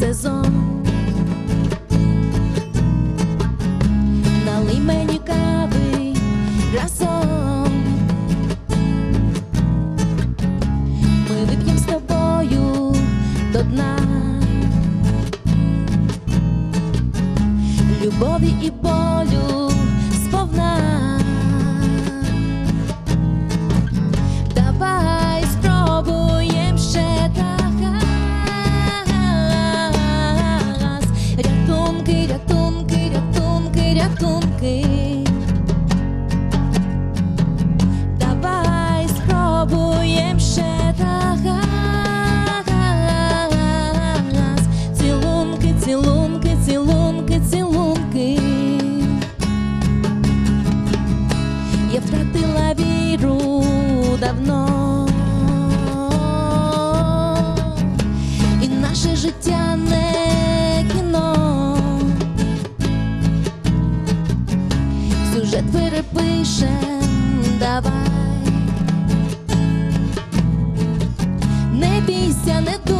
сезон. Налий мені кави разом. Ми вип'ємо з тобою до дна любові і бо. Втратила віру давно. І наше життя не кіно. Сюжет перепишем, давай. Не бійся, не думай,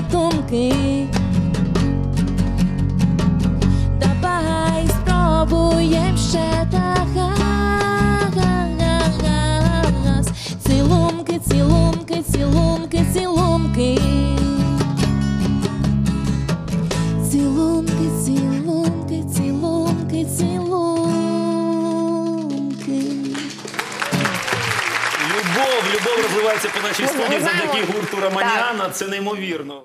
рятунки, рятунки. Давай спробуєм ще раз. Цілунки, цілунки, цілунки, цілунки. Цілунки, цілунки, цілунки, цілунки. Любов, любов розвивається по нашій студії завдяки гурту Романяна. Це неймовірно.